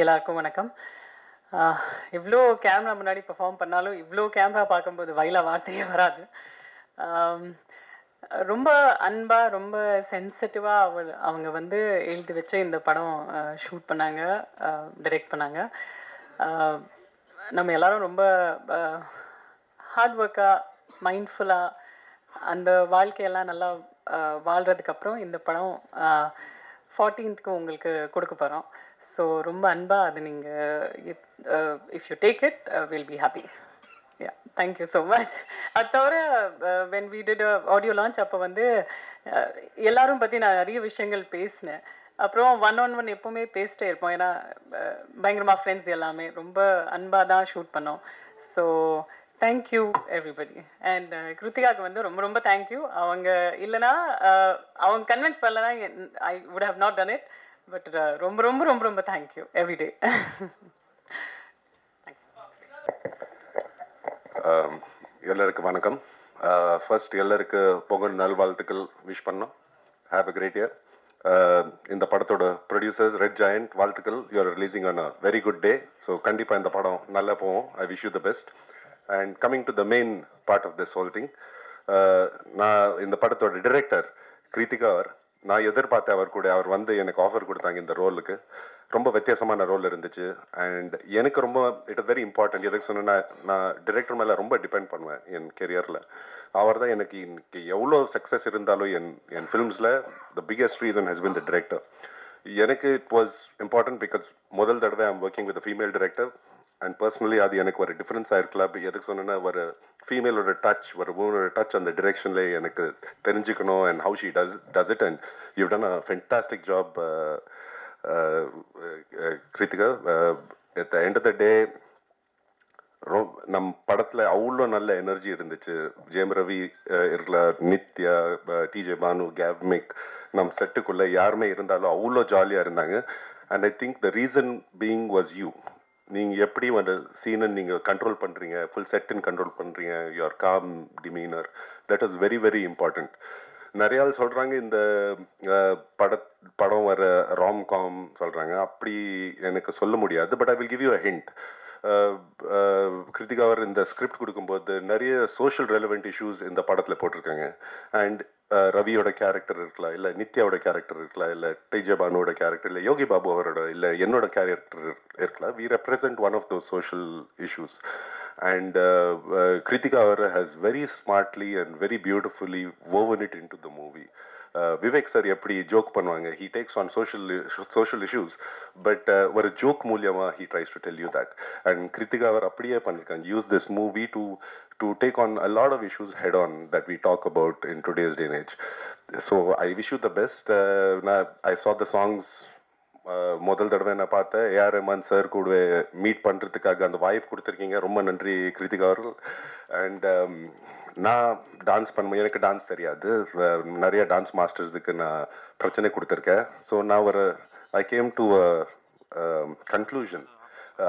எல்லாருக்கும் வணக்கம். இவ்வளோ கேமரா முன்னாடி பர்ஃபார்ம் பண்ணாலும் இவ்வளோ கேமரா பார்க்கும்போது வயல வார்த்தையே வராது. ரொம்ப அன்பாக ரொம்ப சென்சிட்டிவாக அவ அவங்க வந்து எழுதி வச்ச இந்த படம் ஷூட் பண்ணாங்க டைரக்ட் பண்ணாங்க. நம்ம எல்லாரும் ரொம்ப ஹார்ட் ஒர்க்காக மைண்ட்ஃபுல்லாக அந்த வாழ்க்கையெல்லாம் நல்லா வாழ்கிறதுக்கப்புறம் இந்த படம் ஃபார்ட்டீன்த்துக்கு உங்களுக்கு கொடுக்க போகிறோம் ஸோ ரொம்ப அன்பாக அது நீங்கள் if you take it will be happy yeah thank you so much அது தவிர when we did audio launch அப்போ வந்து எல்லாரும் பற்றி நான் நிறைய விஷயங்கள் பேசினேன். அப்புறம் ஒன் ஆன் ஒன் எப்போவுமே பேசிட்டே இருப்போம். ஏன்னா பயங்கரமாக ஃப்ரெண்ட்ஸ் எல்லாமே. ரொம்ப அன்பாக தான் ஷூட் பண்ணோம். So thank you everybody and கிருத்திகாவுக்கு வந்து ரொம்ப ரொம்ப தேங்க்யூ அவங்க இல்லைன்னா அவங்க கன்வின்ஸ் பண்ணலனா I would have not done it but uh, ரொம்ப ரொம்ப ரொம்ப ரொம்ப தேங்க்யூ எவ்ரிடே ஆம், எல்லாருக்கும் வணக்கம். Uh, ஃபர்ஸ்ட் எல்லாருக்கு பொங்கல் நல்வாழ்த்துக்கள் விஷ் பண்ணோம். ஹாவ் அ கிரேட் இயர் இந்த படத்தோட ப்ரொடியூசர்ஸ் ரெட் ஜாயண்ட் வாழ்த்துக்கள். You're releasing on a very good day so கண்டிப்பாக இந்த படம் நல்லா போவோம் I wish you the best and coming to the main part of this whole thing நான் இந்த படத்தோட டிரெக்டர் கிருத்திகா அவர் நான் எதிர்பார்த்தேன் அவர் கூட அவர் வந்து எனக்கு ஆஃபர் கொடுத்தாங்க இந்த ரோலுக்கு ரொம்ப வித்தியாசமான ரோல் இருந்துச்சு. அண்ட் எனக்கு ரொம்ப இட் இஸ் வெரி இம்பார்ட்டன்ட் எதுக்கு சொன்னேன்னா நான் டிரெக்டர் மேலே ரொம்ப டிபெண்ட் பண்ணுவேன் என் கெரியரில் அவர் தான் எனக்கு இன்னைக்கு எவ்வளோ சக்ஸஸ் இருந்தாலும் என் என் ஃபிலிம்ஸில் the biggest reason has been the director எனக்கு இட் வாஸ் இம்பார்ட்டன்ட் பிகாஸ் முதல் தடவை I'm working with female director and personally அது எனக்கு ஒரு டிஃப்ரென்ஸாக இருக்கலாம் அப்படி எதுக்கு சொன்னேன்னா ஒரு ஃபீமேலோட டச் ஒரு உமனோட டச் அந்த டிரெக்ஷனில் எனக்கு தெரிஞ்சுக்கணும் and how she does does it and you done a fantastic job Kritika at the end of the day ரொ- நம் படத்தில் அவ்வளோ நல்ல எனர்ஜி இருந்துச்சு. ஜெயம் ரவி இருக்கல நித்யா டிஜே பானு கேவ்மிக் நம் செட்டுக்குள்ளே யாருமே இருந்தாலும் அவ்வளோ ஜாலியாக இருந்தாங்க. And I think the reason being was you நீங்க எப்படி அந்த சீனை நீங்க கண்ட்ரோல் பண்றீங்க? ஃபுல் செட்டுன்னு கண்ட்ரோல் பண்றீங்க? Your calm demeanour that is very very important நிறைய ஆள் சொல்றாங்க இந்த பட படம் வர ராம் காம் சொல்றாங்க. அப்படி எனக்கு சொல்ல முடியாது but I will give you a hint Kritika அவர் இந்த ஸ்கிரிப்ட் கொடுக்கும்போது நிறைய சோஷியல் ரெலவெண்ட் இஷ்யூஸ் இந்த படத்தில் போட்டிருக்காங்க. அண்ட் ரவியோட கேரக்டர் இருக்கலாம் இல்லை நித்யாவோட கேரக்டர் இருக்கலாம் இல்லை டேஜே பானுவோட கேரக்டர் இல்லை யோகி பாபு அவரோட இல்லை என்னோட கேரக்டர் இருக்கலாம். We represent one of those social issues and Kritika our has very smartly and very beautifully woven it into the movie Vivek sir எப்படி ஜோக் பண்ணுவாங்க? He takes on social social issues but ஒரு joke மூலியமாக he tries to tell you that and Kritika அவர் அப்படியே பண்ணியிருக்காங்க use this movie to to take on a lot of issues head on that we talk about in today's day age so I wish you the best நான் I saw the songs முதல் தடவை நான் பார்த்தேன். AR Rahman sir கூட meet பண்ணுறதுக்காக அந்த வாய்ப்பு கொடுத்துருக்கீங்க. ரொம்ப நன்றி கிருத்திகா அவர்கள். அண்ட் நான் டான்ஸ் பண்ண எனக்கு டான்ஸ் தெரியாது. நிறைய டான்ஸ் மாஸ்டர்ஸுக்கு நான் பிரச்சனை கொடுத்துருக்கேன். ஸோ நான் ஒரு I came to conclusion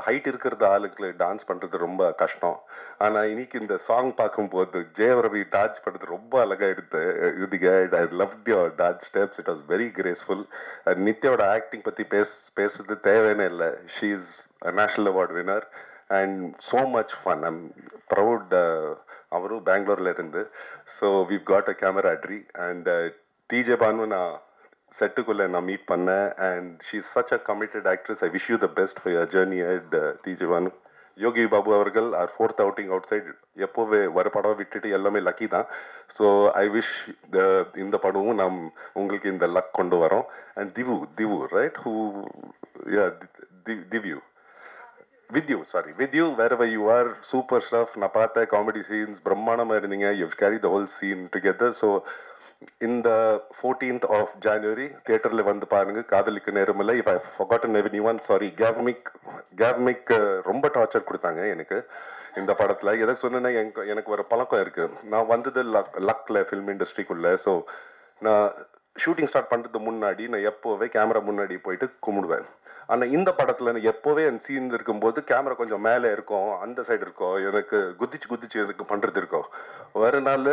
height இருக்கிறது ஆளுக்கு டான்ஸ் பண்ணுறது ரொம்ப கஷ்டம். ஆனால் இன்னைக்கு இந்த சாங் பார்க்கும்போது ஜெயரவி டான்ஸ் பண்ணுறது ரொம்ப அழகாக இருந்து இதுங்க I love your dance steps it was very graceful நித்யாவோட acting பற்றி பேச பேசுறது தேவைன்னு இல்லை. She is national award winner and so much fun I'm proud அவரும் பெங்களூர்ல இருந்து. So got a camera Attri and DJ Banu நான் செட்டுக்குள்ள நான் மீட் பண்ணேன். And she is such a committed actress I wish you the best for your journey at TJ Bhanu Yogi Babu அவர்கள் are fourth outing outside எப்போவே வர படம் விட்டுட்டு எல்லாமே லக்கி தான். ஸோ ஐ விஷ் இந்த படமும் நாம் உங்களுக்கு இந்த லக் கொண்டு வரோம். And Divu Divu right who திவ்யூ with you sorry with you where why you are super stuff நான் பார்த்தேன் காமெடி சீன்ஸ் பிரம்மாண்டமாக இருந்தீங்க you carry the whole scene together so இந்த ஃபோர்டீன்த் ஆஃப் ஜான்வரி தியேட்டரில் வந்து பாருங்க காதலிக்கு நேரமில்லை இஃப் ஐ ஃபொகாட்டன் எவன் ஒன் சாரி கேவ்மிக் கேவ்மிக் ரொம்ப டார்ச்சர் கொடுத்தாங்க எனக்கு இந்த படத்தில் எதை சொன்னேன்னா எனக்கு எனக்கு ஒரு பழக்கம் இருக்குது நான் வந்தது லக் லக்கில் ஃபிலிம் இண்டஸ்ட்ரிக்குள்ளே ஸோ நான் ஷூட்டிங் ஸ்டார்ட் பண்ணுறது முன்னாடி நான் எப்போவே கேமரா முன்னாடி போயிட்டு கும்பிடுவேன் ஆனால் இந்த படத்தில் நான் எப்போவே என் சீன் இருக்கும்போது கேமரா கொஞ்சம் மேலே இருக்கும் அந்த சைடு இருக்கும் எனக்கு குதிச்சு குதிச்சு எனக்கு பண்ணுறது இருக்கும் ஒரு நாள்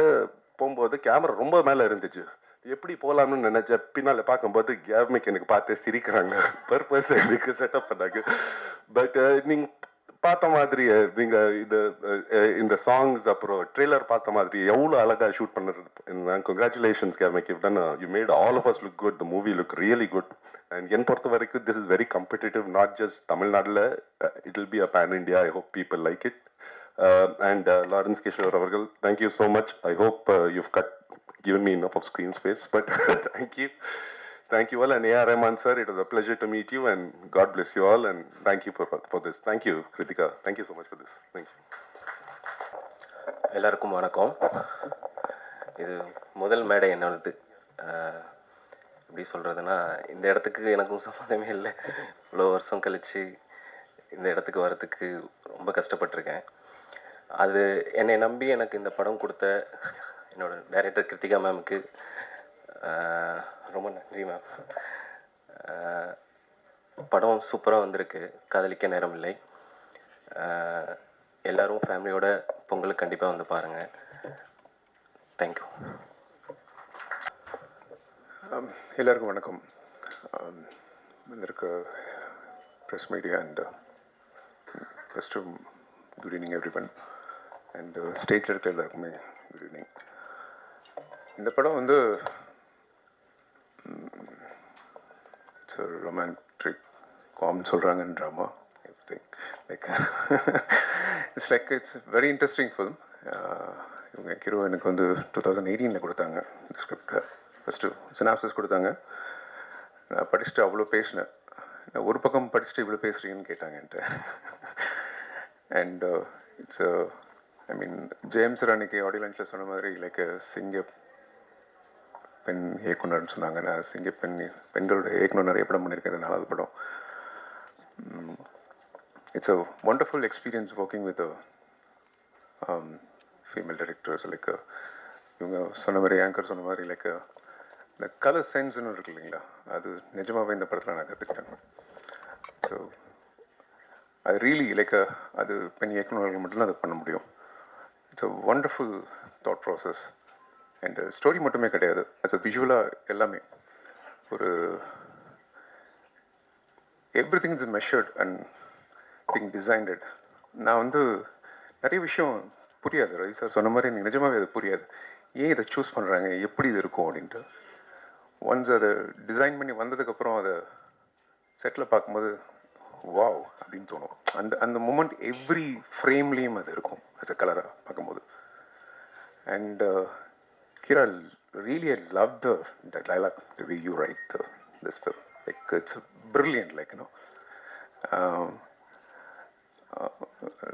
போகும்போது கேமரா ரொம்ப மேலே இருந்துச்சு. எப்படி போகலாம்னு நினைச்ச பின்னால பார்க்கும்போது கேமிக் எனக்கு பார்த்து சிரிக்கிறாங்க. பர்பஸ் எனக்கு செட்டப் பண்ணாங்க. பட் நீங்க பார்த்த மாதிரி அஹ், நீங்க இது இந்த சாங்ஸ் அப்புறம் ட்ரெய்லர் பார்த்த மாதிரி எவ்வளோ அழகா ஷூட் பண்ணுறது. Congratulations Gavemic you done you made all of us look good the movie look really good and என் பொறுத்த வரைக்கும் this is very competitive not just தமிழ்நாட்டில் it will be a pan India I hope people like it and Lawrence Kishore அவர்கள் thank you so much I hope you've got given me enough of screen space, but thank you. Thank you all. And A.R. Rahman, sir, it was a pleasure to meet you, and God bless you all, and thank you for, for this. Thank you, Kritika. Thank you so much for this. Thank you. எல்லாருக்கும் வணக்கம் இது முதல் மேடை என்னோடது ஆஹ், எப்படி சொல்கிறதுனா இந்த இடத்துக்கு எனக்கும் சம்மந்தமே இல்லை. இவ்வளோ வருஷம் கழித்து இந்த இடத்துக்கு வரத்துக்கு ரொம்ப கஷ்டப்பட்டிருக்கேன். அது என்னை நம்பி எனக்கு இந்த படம் கொடுத்த என்னோட டைரக்டர் கிருத்திகா மேமுக்கு ரொம்ப நன்றி மேம் படம் சூப்பராக வந்திருக்கு. காதலிக்க நேரம் இல்லை. எல்லோரும் ஃபேமிலியோட பொங்கலுக்கு கண்டிப்பாக வந்து பாருங்கள் தேங்க்யூ Um, எல்லாருக்கும் வணக்கம். Um, வந்திருக்க press media and first good evening everyone and ஸ்டேஜில் இருக்க எல்லாருக்குமே குட் ஈவினிங் இந்த படம் வந்து இட்ஸ் ரொமான்டிக் காம்னு சொல்கிறாங்கன்னு drama everything like it's like it's very interesting film இவங்க கிரோ எனக்கு வந்து டூ தௌசண்ட் எயிட்டீனில் கொடுத்தாங்க ஸ்கிரிப்டை ஃபஸ்ட்டு சினாப்சிஸ் கொடுத்தாங்க. நான் படிச்சுட்டு அவ்வளோ பேசினேன். நான் ஒரு பக்கம் படிச்சுட்டு இவ்வளோ பேசுகிறீங்கன்னு கேட்டாங்க என்கிட்ட. And it's I mean James ராணிக்கு ஆடியோ லஞ்சில் சொன்ன மாதிரி லைக் uh, சிங்க பெண் இயக்குனர்னு சொன்னாங்க. நான் சிங்க பெண் பெண்களோட இயக்குனர் நிறைய படம் பண்ணியிருக்கேன் நாலாவது படம். It's a wonderful experience working with female directors like இவங்க சொன்ன மாதிரி ஆங்கர் சொன்ன மாதிரி லைக் uh, இந்த கலர் சென்ஸ்னு இருக்கு இல்லைங்களா? அது நிஜமாகவே இந்த படத்தில் நான் கற்றுக்கிட்டேன் ஸோ அது ரீலி லைக் அது பெண் இயக்குநர்கள் மட்டும்தான் அது பண்ண முடியும். It's a wonderful thought process and story மட்டுமே கிடையாது. அஸ் அ விஷுவலாக எல்லாமே. ஒரு everything is measured and thing designed நான் வந்து நிறைய விஷயம் புரியாது. ரவி சார் சொன்ன மாதிரி எனக்கு நிஜமாகவே அது புரியாது. ஏன் இதை சூஸ் பண்ணுறாங்க எப்படி இது இருக்கும் அப்படின்ட்டு. ஒன்ஸ் அதை டிசைன் பண்ணி வந்ததுக்கப்புறம் அதை செட்டில் பார்க்கும்போது வாவ் அப்படின்னு தோணும். அந்த அந்த மூமெண்ட் எவ்ரி ஃப்ரேம்லேயும் அது இருக்கும் அஸ் அ கலராக பார்க்கும்போது. And Heera really I love the dialogue the way you write the this film like it's brilliant like you know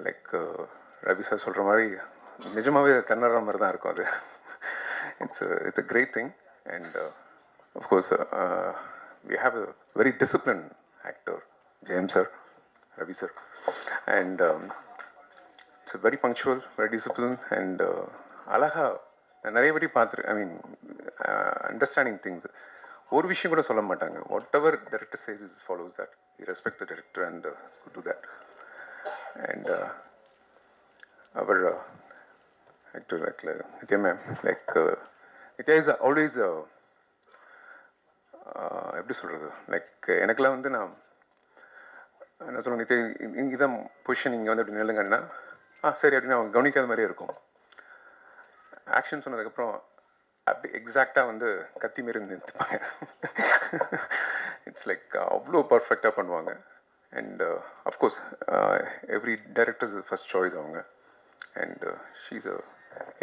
like Ravi sir சொல்கிற மாதிரி நிஜமாகவே கன்னடா மாதிரி தான் இருக்கும் அது. It's it's a great thing and of course we have a very discipline actor Jayam sir Ravi sir and it's very punctual very discipline and அழகா நான் நிறைய வாட்டி பார்த்துருக்கேன் ஐ மீன் அண்டர்ஸ்டாண்டிங் திங்ஸ் ஒரு விஷயம் கூட சொல்ல மாட்டாங்க. Whatever director says is follows that respect the director and to that and our actor like Nithya ma'am like Nithya is always எப்படி சொல்கிறது லைக் எனக்கெல்லாம் வந்து நான் என்ன சொல்லுவாங்க நித்யா இங்கே இதான் பொசிஷன் இங்கே வந்து அப்படி நில்லுங்கன்னா ஆ சரி அப்படின்னு அவங்க கவனிக்காத மாதிரியே இருக்கும். ஆக்ஷன் சொன்னதுக்கப்புறம் அப்படி எக்ஸாக்டாக வந்து கத்தி மாரி நிறுத்துப்பாங்க இட்ஸ் லைக் அவ்வளோ பர்ஃபெக்டாக பண்ணுவாங்க. And of course every directors first choice அவங்க. And she's a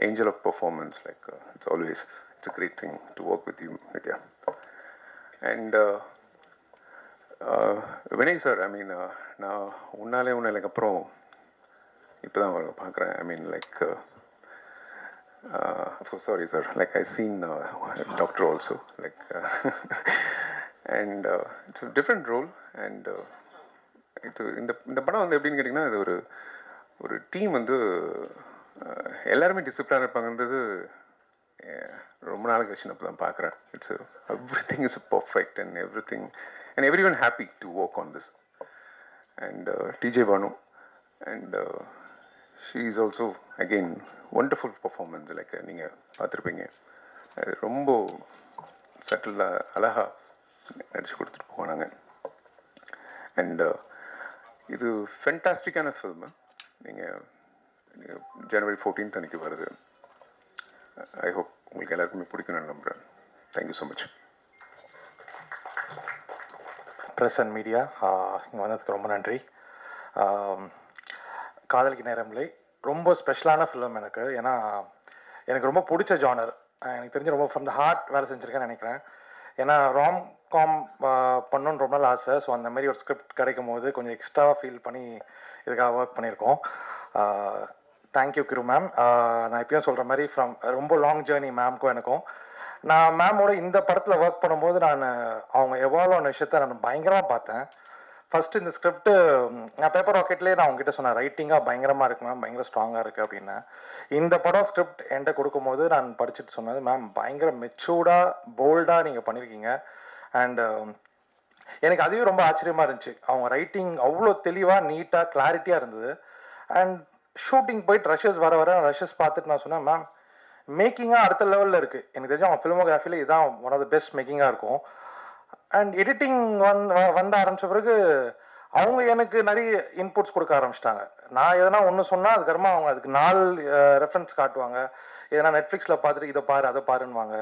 angel of performance like it's always it's a great thing to work with you Vidya and Vinay sir I mean நான் உன்னாலே உன்னாலே அப்புறம் இப்போ தான் அவங்க பார்க்குறேன் I mean like sorry sir like I seen doctor also like and it's different role and இது இந்த இந்த படம் வந்து எப்படின்னு கேட்டிங்கன்னா இது ஒரு ஒரு டீம் வந்து uh, எல்லாருமே டிசிப்ளினாக இருப்பாங்கன்றது ரொம்ப நாள் கழிச்சு நான் இப்போ தான் பார்க்குறேன் it's everything is perfect and everything and everyone happy to work on this and TJ Bhanu and she is also again wonderful performance like நீங்கள் பார்த்துருப்பீங்க. ரொம்ப சட்டிலாக அழகாக நடிச்சு கொடுத்துட்டு போனாங்க. அண்ட் uh, இது ஃபென்டாஸ்டிக்கான ஃபில்மு நீங்கள் ஜனவரி ஃபோர்டீன்த் அன்றைக்கி வருது. ஐ ஹோப் உங்களுக்கு எல்லாருக்குமே பிடிக்கும்னு நம்புகிறேன் thank you so much press and media இங்கே வந்ததுக்கு ரொம்ப நன்றி. காதலிக்கு நேரமில்லை ரொம்ப ஸ்பெஷலான ஃபிலிம் எனக்கு. ஏன்னா எனக்கு ரொம்ப பிடிச்ச ஜானர் எனக்கு தெரிஞ்சு ரொம்ப ஃப்ரம் த ஹார்ட் வேலை செஞ்சுருக்கேன்னு நினைக்கிறேன். ஏன்னா ராம் காம் பண்ணணுன்னு ரொம்ப நாள் ஆசை. ஸோ அந்த மாதிரி ஒரு ஸ்கிரிப்ட் கிடைக்கும் போது கொஞ்சம் எக்ஸ்ட்ராவாக ஃபீல் பண்ணி இதுக்காக ஒர்க் பண்ணியிருக்கோம். தேங்க்யூ கிரு மேம் நான் இப்பயும் சொல்கிற மாதிரி ஃப்ரம் ரொம்ப லாங் ஜேர்னி மேம்க்கும் எனக்கும். நான் மேமோட இந்த படத்தில் ஒர்க் பண்ணும்போது நான் அவங்க எவ்வளோ ஆன விஷயத்த நான் பயங்கரமாக பார்த்தேன். ஃபஸ்ட்டு இந்த ஸ்கிரிப்ட்டு நான் பேப்பர் ராக்கெட்லேயே நான் உங்ககிட்ட சொன்னேன் ரைட்டிங்காக பயங்கரமாக இருக்கு மேம் பயங்கர ஸ்ட்ராங்காக இருக்குது அப்படின்னு. இந்த படம் ஸ்கிரிப்ட் என்கிட்ட கொடுக்கும்போது நான் படிச்சுட்டு சொன்னது மேம் பயங்கர மெச்சூர்டாக போல்டாக நீங்கள் பண்ணியிருக்கீங்க அண்டு எனக்கு அதுவே ரொம்ப ஆச்சரியமாக இருந்துச்சு. அவங்க ரைட்டிங் அவ்வளோ தெளிவாக நீட்டாக கிளாரிட்டியாக இருந்தது. அண்ட் ஷூட்டிங் போயிட்டு ரஷஸ் வர வர ரஷஸ் பார்த்துட்டு நான் சொன்னேன் மேம் மேக்கிங்காக அடுத்த லெவலில் இருக்குது எனக்கு தெரிஞ்சு அவங்க ஃபிலிமோகிராஃபியில் இதுதான் ஒன் ஆஃப் த பெஸ்ட் மேக்கிங்காக இருக்கும். அண்ட் எடிட்டிங் வந் வந்த ஆரம்பிச்ச பிறகு அவங்க எனக்கு நிறைய இன்புட்ஸ் கொடுக்க ஆரம்பிச்சிட்டாங்க. நான் எதனா ஒன்று சொன்னால் அதுக்கப்புறமா அவங்க அதுக்கு நாலு ரெஃபரன்ஸ் காட்டுவாங்க. எதனா நெட்ஃப்ளிக்ஸில் பார்த்துட்டு இதை பாரு அதை பாருன்னுவாங்க.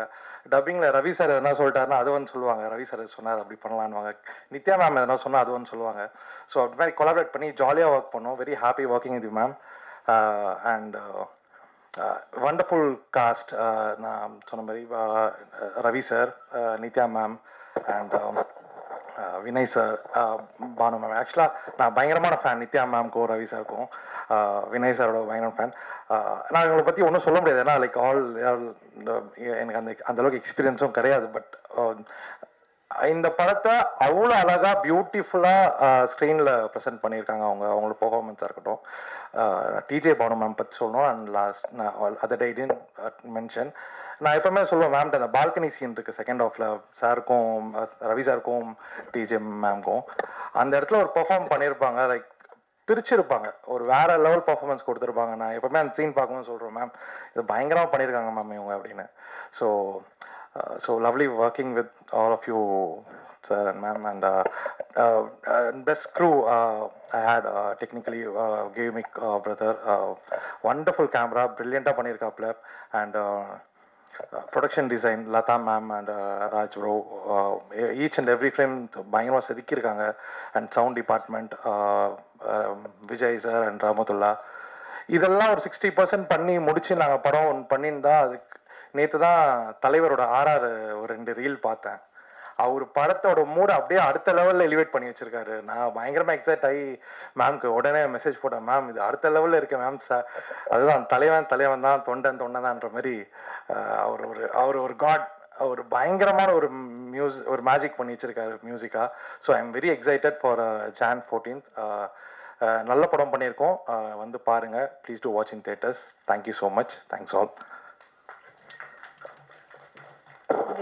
டப்பிங்கில் ரவி சார் எதனா சொல்லிட்டாருன்னா அது வந்து சொல்லுவாங்க. ரவி சார் சொன்னார் அப்படி பண்ணலான்வாங்க நித்யா மேம் எதனா சொன்னால் அது வந்து சொல்லுவாங்க. ஸோ அப்படி மாதிரி கொலாபரேட் பண்ணி ஜாலியாக ஒர்க் பண்ணோம். வெரி ஹாப்பி ஒர்க்கிங் இது மேம் அண்ட் வண்டர்ஃபுல் காஸ்ட் நான் சொன்ன மாதிரி Ravi sir Nithya ma'am and Vinay sir Bhanu ma'am ஆக்சுவலாக நான் பயங்கரமான ஃபேன் நித்யா மேம்க்கும் ரவி சாருக்கும் வினய் சாரோட பயங்கர ஃபேன் நான் இவங்களை பற்றி ஒன்றும் சொல்ல முடியாது. ஏன்னா லைக் ஆல் uh, எனக்கு அந்த அந்தளவுக்கு எக்ஸ்பீரியன்ஸும் கிடையாது. பட் இந்த படத்தை அவ்வளோ அழகாக பியூட்டிஃபுல்லாக ஸ்க்ரீனில் ப்ரெசென்ட் பண்ணியிருக்காங்க அவங்க. அவங்களோட பெர்ஃபார்மன்ஸாக இருக்கட்டும். டிஜே பவன மேம் பற்றி சொல்லணும். அண்ட் லாஸ்ட் நான் அதை டைடின் மென்ஷன் நான் எப்பவுமே சொல்லுவேன் மேம்கிட்ட அந்த பால்கனி சீன் இருக்குது செகண்ட் ஆஃபில் சாருக்கும் ரவி சாருக்கும் டிஜே மேம்க்கும் அந்த இடத்துல ஒரு பெர்ஃபார்ம் பண்ணியிருப்பாங்க. லைக் பிரிச்சிருப்பாங்க. ஒரு வேற லெவல் பர்ஃபார்மன்ஸ் கொடுத்துருப்பாங்க. நான் எப்பவுமே அந்த சீன் பார்க்கும்போது சொல்கிறேன் மேம் இது பயங்கரமாக பண்ணியிருக்காங்க மேம் இவங்க அப்படின்னு. So so lovely working with all of you sir and ma'am and best crew I had technically Gavemic brother wonderful camera ப்ரில்லியண்ட்டாக பண்ணியிருக்காப்ல and production design Latha ma'am and Raj bro each and every frame பயங்கரமாக செதுக்கியிருக்காங்க. And sound department Vijay sir and Rahmathullah இதெல்லாம் ஒரு sixty percent பண்ணி முடித்து நாங்கள் படம் ஒன்று பண்ணியிருந்தா அதுக்கு நேற்று தான் தலைவரோட ஆர்ஆர் ஒரு ரெண்டு ரீல் பார்த்தேன். அவர் படத்தோட மூடை அப்படியே அடுத்த லெவலில் எலிவேட் பண்ணி வச்சிருக்காரு. நான் பயங்கரமாக எக்ஸைட் ஆகி மேம்க்கு உடனே மெசேஜ் போட்டேன் மேம் இது அடுத்த லெவலில் இருக்க மேம் சார் அதுதான் தலைவன் தலைவன் தான் தொண்டன் தொண்டன்தான்ற மாதிரி அவர் ஒரு அவர் ஒரு காட் ஒரு பயங்கரமான ஒரு மியூஸ் ஒரு மேஜிக் பண்ணி வச்சிருக்காரு மியூசிக்காக so I am very excited for Jan fourteenth நல்ல படம் பண்ணியிருக்கோம். வந்து பாருங்கள் please to watch in theatres thank you so much thanks all